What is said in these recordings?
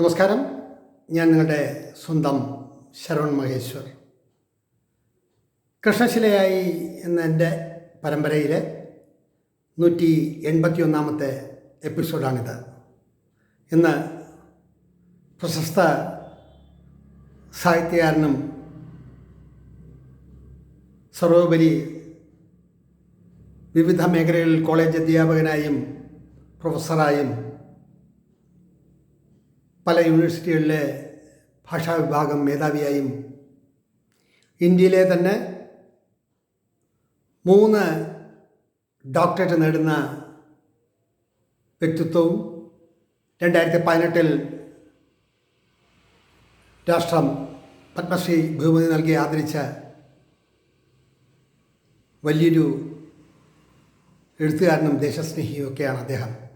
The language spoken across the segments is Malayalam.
നമസ്കാരം. ഞാൻ നിങ്ങളുടെ സ്വന്തം ശരവൺ മഹേശ്വർ. കൃഷ്ണശിലയായി എന്ന എന്റെ പരമ്പരയിലെ നൂറ്റി എൺപത്തി ഒന്നാമത്തെ എപ്പിസോഡാണിത്. ഇന്ന് പ്രശസ്ത സാഹിത്യകാരനും സർവോപരി വിവിധ മേഖലകളിൽ കോളേജ് അധ്യാപകനായും പ്രൊഫസറായും പല യൂണിവേഴ്സിറ്റികളിലെ ഭാഷാ വിഭാഗം മേധാവിയായും ഇന്ത്യയിലെ തന്നെ മൂന്ന് ഡോക്ടറേറ്റ് നേടുന്ന വ്യക്തിത്വവും രണ്ടായിരത്തി പതിനെട്ടിൽ രാഷ്ട്രം പത്മശ്രീ ബഹുമതി നൽകി ആദരിച്ച വലിയൊരു എഴുത്തുകാരനും ദേശസ്നേഹിയും ഒക്കെയാണ് അദ്ദേഹം.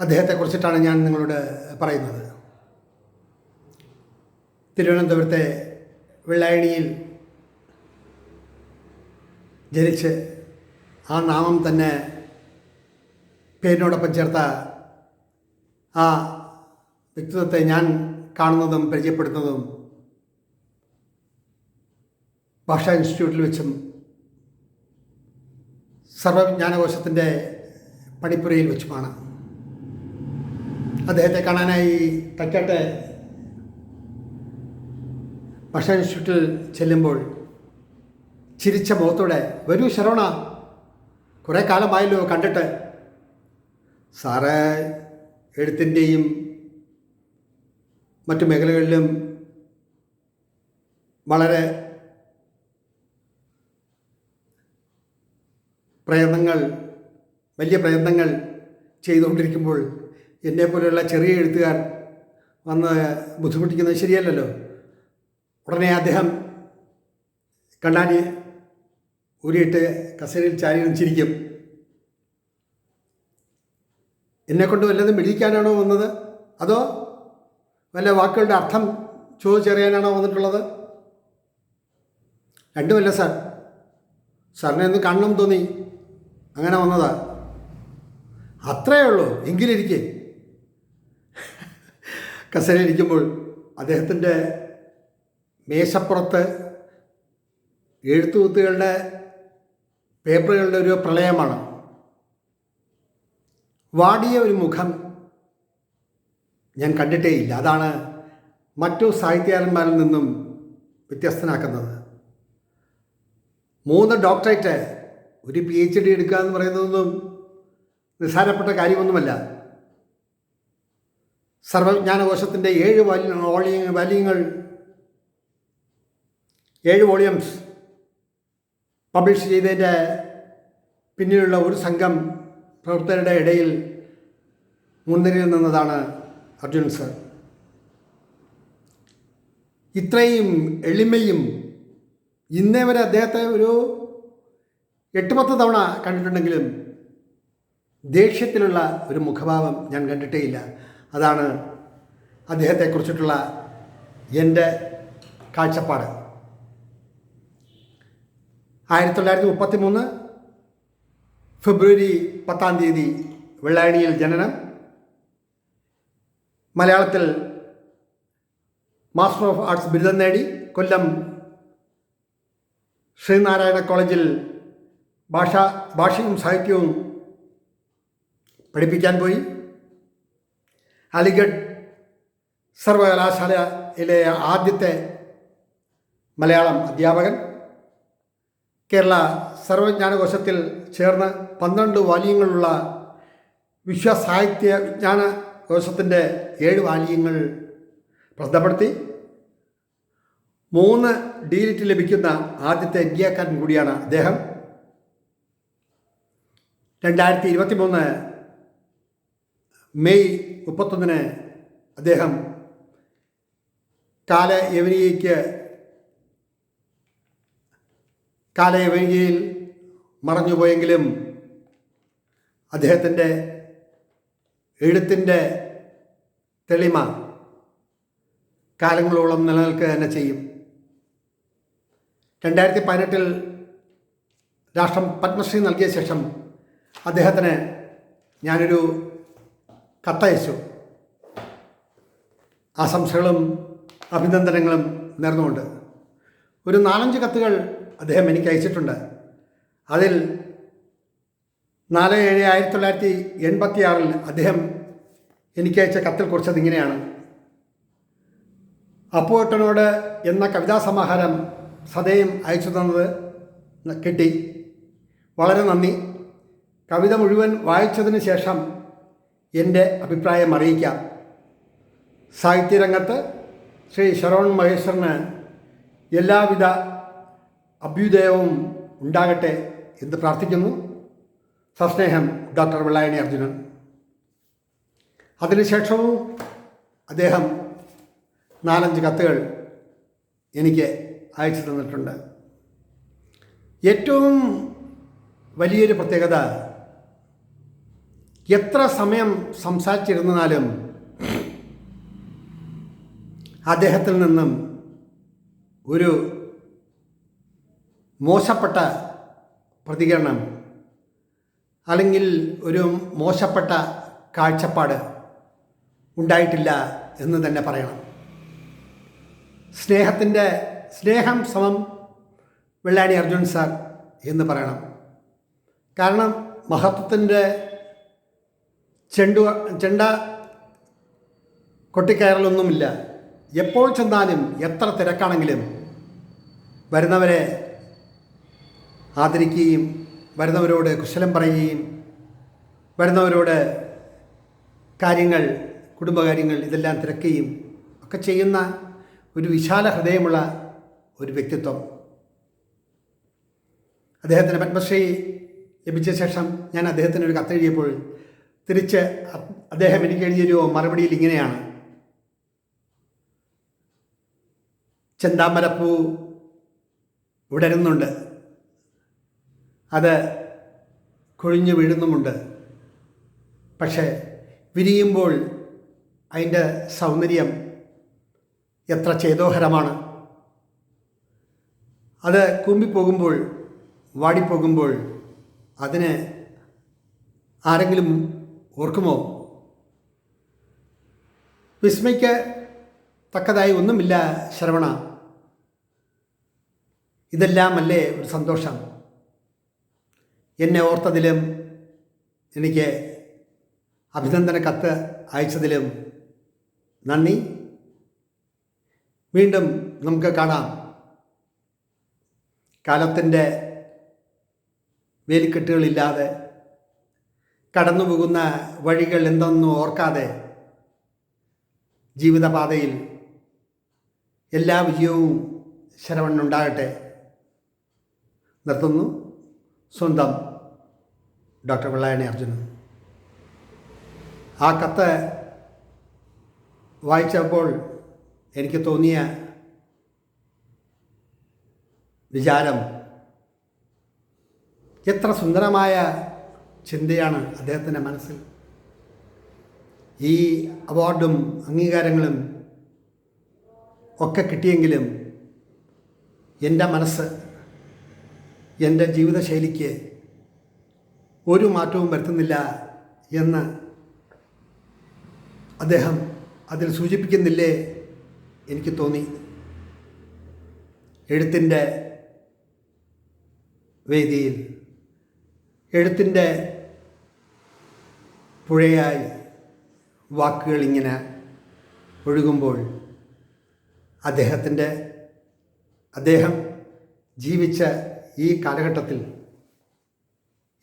അദ്ദേഹത്തെക്കുറിച്ചിട്ടാണ് ഞാൻ നിങ്ങളോട് പറയുന്നത്. തിരുവനന്തപുരത്തെ വെള്ളായണിയിൽ ജനിച്ച് ആ നാമം തന്നെ പേരിനോടൊപ്പം ചേർത്ത ആ വ്യക്തിത്വത്തെ ഞാൻ കാണുന്നതും പരിചയപ്പെടുന്നതും ഭാഷാ ഇൻസ്റ്റിറ്റ്യൂട്ടിൽ വെച്ചും സർവവിജ്ഞാനകോശത്തിന്റെ പണിപ്പുരയിൽ വെച്ചുമാണ്. അദ്ദേഹത്തെ കാണാനായി തക്കാട്ടെ ഭക്ഷണ ഇൻസ്റ്റിറ്റ്യൂട്ടിൽ ചെല്ലുമ്പോൾ ചിരിച്ച മുഖത്തോടെ വരൂ ശരവണ കുറേ കാലമായല്ലോ കണ്ടിട്ട്. സാറ് എഴുത്തിന്റെയും മറ്റു മേഖലകളിലും വളരെ പ്രയത്നങ്ങൾ വലിയ പ്രയത്നങ്ങൾ ചെയ്തുകൊണ്ടിരിക്കുമ്പോൾ എന്നെപ്പോലെയുള്ള ചെറിയ എഴുത്തുകാർ വന്ന് ബുദ്ധിമുട്ടിക്കുന്നത് ശരിയല്ലല്ലോ. ഉടനെ അദ്ദേഹം കണ്ണാടി ഊരിയിട്ട് കസേരയിൽ ചാരി ചിരിക്കും എന്നെക്കൊണ്ട് വല്ലതും പിടിക്കാനാണോ വന്നത്? അതോ വല്ല വാക്കുകളുടെ അർത്ഥം ചോദിച്ചറിയാനാണോ വന്നിട്ടുള്ളത്? രണ്ടുമല്ല സാർ. സാറിനെ ഒന്ന് കാണണം തോന്നി. അങ്ങനെ വന്നതാ. അത്രയേ ഉള്ളൂ. എങ്കിലിരിക്കെ. കസേരയിലിരിക്കുമ്പോൾ അദ്ദേഹത്തിന്റെ മേശപ്പുറത്ത് എഴുത്തുകുത്തുകളുടെ പേപ്പറുകളുടെ ഒരു പ്രളയമാണ്. വാടിയ ഒരു മുഖം ഞാൻ കണ്ടിട്ടേയില്ല. അതാണ് മറ്റു സാഹിത്യകാരന്മാരിൽ നിന്നും വ്യത്യസ്തനാക്കുന്നത്. മൂന്ന് ഡോക്ടറേറ്റ് ഒരു പി എച്ച് ഡി എടുക്കുക എന്ന് പറയുന്നതൊന്നും നിസ്സാരപ്പെട്ട കാര്യമൊന്നുമല്ല. സർവജ്ഞാനകോശത്തിന്റെ ഏഴ് വോളിയ വാല്യങ്ങൾ ഏഴ് വോളിയംസ് പബ്ലിഷ് ചെയ്തതിന്റെ പിന്നിലുള്ള ഒരു സംഘം പ്രവർത്തകരുടെ ഇടയിൽ മുൻനിരയിൽ നിന്നതാണ് അർജുൻ സർ. ഇത്രയും എളിമയും ഇന്നേ വരെ അദ്ദേഹത്തെ ഒരു എട്ട് പത്ത് തവണ കണ്ടിട്ടുണ്ടെങ്കിലും ദേഷ്യത്തിലുള്ള ഒരു മുഖഭാവം ഞാൻ കണ്ടിട്ടേയില്ല. അതാണ് അദ്ദേഹത്തെക്കുറിച്ചിട്ടുള്ള എന്റെ കാഴ്ചപ്പാട്. ആയിരത്തി തൊള്ളായിരത്തി മുപ്പത്തി മൂന്ന് ഫെബ്രുവരി പത്താം തീയതി വെള്ളായണിയിൽ ജനനം. മലയാളത്തിൽ മാസ്റ്റർ ഓഫ് ആർട്സ് ബിരുദം നേടി. കൊല്ലം ശ്രീനാരായണ കോളേജിൽ ഭാഷ ഭാഷയും സാഹിത്യവും പഠിപ്പിക്കാൻ പോയി. അലിഗഡ് സർവകലാശാലയിലെ ആദ്യത്തെ മലയാളം അധ്യാപകൻ. കേരള സർവജ്ഞാനകോശത്തിൽ ചേർന്ന് പന്ത്രണ്ട് വാല്യങ്ങളുള്ള വിശ്വസാഹിത്യ വിജ്ഞാന കോശത്തിന്റെ ഏഴ് വാല്യങ്ങൾ പ്രസിദ്ധപ്പെടുത്തി. മൂന്ന് ഡിലിറ്റ് ലഭിക്കുന്ന ആദ്യത്തെ ഇന്ത്യക്കാരൻ കൂടിയാണ് അദ്ദേഹം. രണ്ടായിരത്തി ഇരുപത്തി മൂന്ന് മെയ് മുപ്പത്തൊന്നിന് അദ്ദേഹം കാല യവനിയയ്ക്ക് കാലയവനികയിൽ മറഞ്ഞുപോയെങ്കിലും അദ്ദേഹത്തിന്റെ എഴുത്തിന്റെ തെളിമ കാലങ്ങളോളം നിലനിൽക്കുക തന്നെ ചെയ്യും. രണ്ടായിരത്തി പതിനെട്ടിൽ രാഷ്ട്രം പത്മശ്രീ നൽകിയ ശേഷം അദ്ദേഹത്തിന് ഞാനൊരു കത്തയച്ചു. ആശംസകളും അഭിനന്ദനങ്ങളും നേർന്നുകൊണ്ട്. ഒരു നാലഞ്ച് കത്തുകൾ അദ്ദേഹം എനിക്ക് അയച്ചിട്ടുണ്ട്. അതിൽ നാല് ഏഴ് ആയിരത്തി തൊള്ളായിരത്തി എൺപത്തി ആറിൽ അദ്ദേഹം എനിക്ക് അയച്ച കത്തിൽ കുറിച്ചത് ഇങ്ങനെയാണ്. അപ്പുവേട്ടനോട് എന്ന കവിതാ സമാഹാരം സദയം അയച്ചു തന്നത് കിട്ടി. വളരെ നന്ദി. കവിത മുഴുവൻ വായിച്ചതിന് ശേഷം എന്റെ അഭിപ്രായം അറിയിക്കാം. സാഹിത്യരംഗത്ത് ശ്രീ ശരവൺ മഹേശ്വരന് എല്ലാവിധ അഭ്യുദയവും ഉണ്ടാകട്ടെ എന്ന് പ്രാർത്ഥിക്കുന്നു. സസ്നേഹം ഡോക്ടർ വെള്ളായണി അർജുനൻ. അതിനുശേഷവും അദ്ദേഹം നാലഞ്ച് കത്തുകൾ എനിക്ക് അയച്ചു തന്നിട്ടുണ്ട്. ഏറ്റവും വലിയൊരു പ്രത്യേകത എത്ര സമയം സംസാരിച്ചിരുന്നാലും അദ്ദേഹത്തിൽ നിന്നും ഒരു മോശപ്പെട്ട പ്രതികരണം അല്ലെങ്കിൽ ഒരു മോശപ്പെട്ട കാഴ്ചപ്പാട് ഉണ്ടായിട്ടില്ല എന്ന് തന്നെ പറയണം. സ്നേഹത്തിന്റെ സ്നേഹം സമം വെള്ളാണി അർജുൻ സാർ എന്ന് പറയണം. കാരണം മഹത്വത്തിന്റെ ചെണ്ടു ചെണ്ട കൊട്ടിക്കയറലൊന്നുമില്ല. എപ്പോൾ ചെന്നാലും എത്ര തിരക്കാണെങ്കിലും വരുന്നവരെ ആദരിക്കുകയും വരുന്നവരോട് കുശലം പറയുകയും വരുന്നവരോട് കാര്യങ്ങൾ കുടുംബകാര്യങ്ങൾ ഇതെല്ലാം തിരക്കുകയും ഒക്കെ ചെയ്യുന്ന ഒരു വിശാല ഹൃദയമുള്ള ഒരു വ്യക്തിത്വം. അദ്ദേഹത്തിന് പത്മശ്രീ ലഭിച്ച ശേഷം ഞാൻ അദ്ദേഹത്തിന് ഒരു കത്തെഴുതിയപ്പോൾ തിരിച്ച് അദ്ദേഹം എനിക്ക് എഴുതിയൊരു മറുപടിയിൽ ഇങ്ങനെയാണ്. ചെന്താമരപ്പൂ ഉടരുന്നുണ്ട്. അത് കൊഴിഞ്ഞു വീഴുന്നുമുണ്ട്. പക്ഷേ വിരിയുമ്പോൾ അതിന്റെ സൗന്ദര്യം എത്ര ചേതോഹരമാണ്. അത് കൂമ്പിപ്പോകുമ്പോൾ വാടിപ്പോകുമ്പോൾ അതിന് ആരെങ്കിലും ഓർക്കുമോ? വിസ്മയ്ക്ക് തക്കതായി ഒന്നുമില്ല ശ്രവണ. ഇതെല്ലാമല്ലേ ഒരു സന്തോഷം? എന്നെ ഓർത്തതിലും എനിക്ക് അഭിനന്ദന കത്ത് അയച്ചതിലും നന്ദി. വീണ്ടും നമുക്ക് കാണാം. കാലത്തിന്റെ വേലിക്കെട്ടുകളില്ലാതെ കടന്നു പോകുന്ന വഴികൾ എന്തെന്നും ഓർക്കാതെ ജീവിതപാതയിൽ എല്ലാ വിജയവും ശരവണ്ണുണ്ടാകട്ടെ നിർത്തുന്നു. സ്വന്തം ഡോക്ടർ വെള്ളായണി അർജുനൻ. ആ കത്ത് വായിച്ചപ്പോൾ എനിക്ക് തോന്നിയ വിചാരം എത്ര സുന്ദരമായ ചിന്തയാണ് അദ്ദേഹത്തിന്റെ മനസ്സിൽ. ഈ അവാർഡും അംഗീകാരങ്ങളും ഒക്കെ കിട്ടിയെങ്കിലും എന്റെ മനസ്സ് എന്റെ ജീവിതശൈലിക്ക് ഒരു മാറ്റവും വരുത്തുന്നില്ല എന്ന് അദ്ദേഹം അതിൽ സൂചിപ്പിക്കുന്നില്ലേ എനിക്ക് തോന്നി. എഴുത്തിന്റെ വേദിയിൽ എഴുത്തിന്റെ പുഴയായി വാക്കുകൾ ഇങ്ങനെ ഒഴുകുമ്പോൾ അദ്ദേഹത്തിന്റെ അദ്ദേഹം ജീവിച്ച ഈ കാലഘട്ടത്തിൽ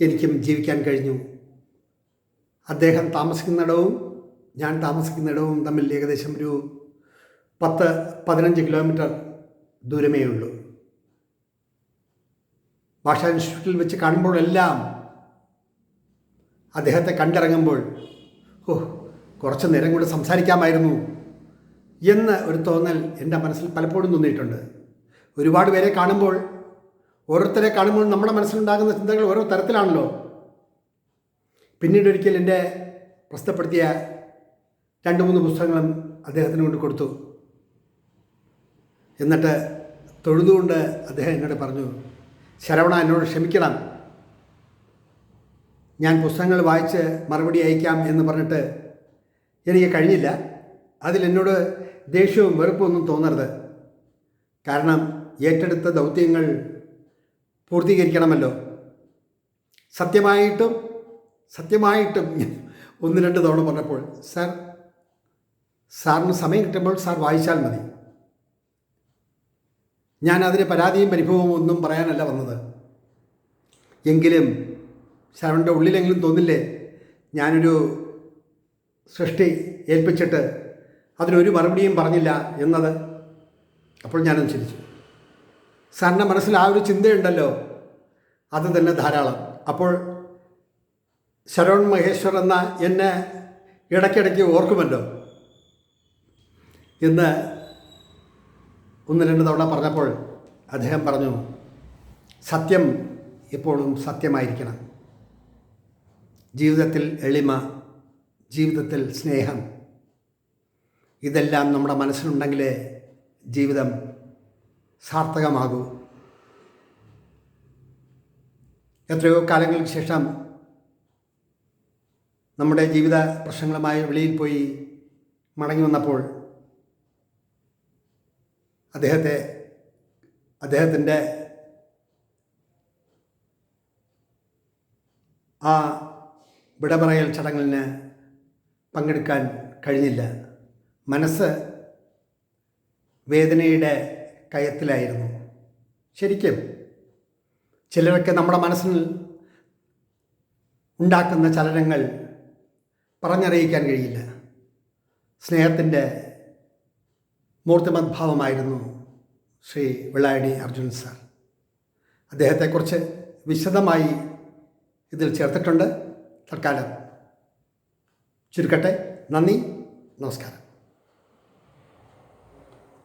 എനിക്കും ജീവിക്കാൻ കഴിഞ്ഞു. അദ്ദേഹം താമസിക്കുന്നിടവും ഞാൻ താമസിക്കുന്നിടവും തമ്മിൽ ഏകദേശം ഒരു പത്ത് പതിനഞ്ച് കിലോമീറ്റർ ദൂരമേ ഉള്ളൂ ഭാഷാ ഇൻസ്റ്റിറ്റ്യൂട്ടിൽ വെച്ച് കാണുമ്പോഴെല്ലാം അദ്ദേഹത്തെ കണ്ടിറങ്ങുമ്പോൾ ഓ കുറച്ച് നേരം കൂടെ സംസാരിക്കാമായിരുന്നു എന്ന് ഒരു തോന്നൽ എന്റെ മനസ്സിൽ പലപ്പോഴും തോന്നിയിട്ടുണ്ട്. ഒരുപാട് പേരെ കാണുമ്പോൾ ഓരോരുത്തരെ കാണുമ്പോൾ നമ്മുടെ മനസ്സിലുണ്ടാകുന്ന ചിന്തകൾ ഓരോ തരത്തിലാണല്ലോ. പിന്നീട് ഒരിക്കൽ എന്റെ പ്രസ്തപ്പെടുത്തിയ രണ്ട് മൂന്ന് പുസ്തകങ്ങളും അദ്ദേഹത്തിന് കൊണ്ട് കൊടുത്തു. എന്നിട്ട് തൊഴുതുകൊണ്ട് അദ്ദേഹം എന്നോട് പറഞ്ഞു ശരവണ എന്നോട് ക്ഷമിക്കണം. ഞാൻ പുസ്തകങ്ങൾ വായിച്ച് മറുപടി അയക്കാം എന്ന് പറഞ്ഞിട്ട് എനിക്ക് കഴിഞ്ഞില്ല. അതിൽ എന്നോട് ദേഷ്യവും വെറുപ്പും ഒന്നും തോന്നരുത്. കാരണം ഏറ്റെടുത്ത ദൗത്യങ്ങൾ പൂർത്തീകരിക്കണമല്ലോ. സത്യമായിട്ടും സത്യമായിട്ടും ഒന്ന് രണ്ട് തവണ പറഞ്ഞപ്പോൾ സാർ സാറിന് സമയം കിട്ടുമ്പോൾ സാർ വായിച്ചാൽ മതി. ഞാൻ അതിന് പരാതിയും പരിഭവവും ഒന്നും പറയാനല്ല വന്നത്. എങ്കിലും ശരവണന്റെ ഉള്ളിലെങ്കിലും തോന്നില്ലേ? ഞാനൊരു സൃഷ്ടി ഏൽപ്പിച്ചിട്ട് അതിനൊരു മറുപടിയും പറഞ്ഞില്ല എന്നത്? അപ്പോൾ ഞാനൊന്ന് ചിരിച്ചു സാറിന്റെ മനസ്സിൽ ആ ഒരു ചിന്തയുണ്ടല്ലോ? അത് തന്നെ ധാരാളം. അപ്പോൾ ശരവൺ മഹേശ്വർ എന്ന എന്നെ ഇടയ്ക്കിടയ്ക്ക് ഓർക്കുമല്ലോ? എന്ന് ഒന്ന് രണ്ട് തവണ പറഞ്ഞപ്പോൾ അദ്ദേഹം പറഞ്ഞു സത്യം എപ്പോഴും സത്യമായിരിക്കണം. ജീവിതത്തിൽ എളിമ ജീവിതത്തിൽ സ്നേഹം. ഇതെല്ലാം നമ്മുടെ മനസ്സിലുണ്ടെങ്കിലേ ജീവിതം സാർത്ഥകമാകൂ. എത്രയോ കാലങ്ങൾക്ക് ശേഷം നമ്മുടെ ജീവിത പ്രശ്നങ്ങളുമായി വെളിയിൽ പോയി മടങ്ങി വന്നപ്പോൾ അദ്ദേഹത്തെ അദ്ദേഹത്തിന്റെ ആ വിടപറയൽ ചടങ്ങിന് പങ്കെടുക്കാൻ കഴിഞ്ഞില്ല. മനസ്സ് വേദനയുടെ കയത്തിലായിരുന്നു. ശരിക്കും ചിലരൊക്കെ നമ്മുടെ മനസ്സിൽ ഉണ്ടാക്കുന്ന ചലനങ്ങൾ പറഞ്ഞറിയിക്കാൻ കഴിയില്ല. സ്നേഹത്തിന്റെ മൂർത്തിമദ്ഭാവമായിരുന്നു ശ്രീ വിളാടി അർജുൻ സാർ. അദ്ദേഹത്തെക്കുറിച്ച് വിശദമായി ഇതിൽ ചേർത്തിട്ടുണ്ട്. തൽക്കാലം ചുരുക്കട്ടെ. നന്ദി. നമസ്കാരം.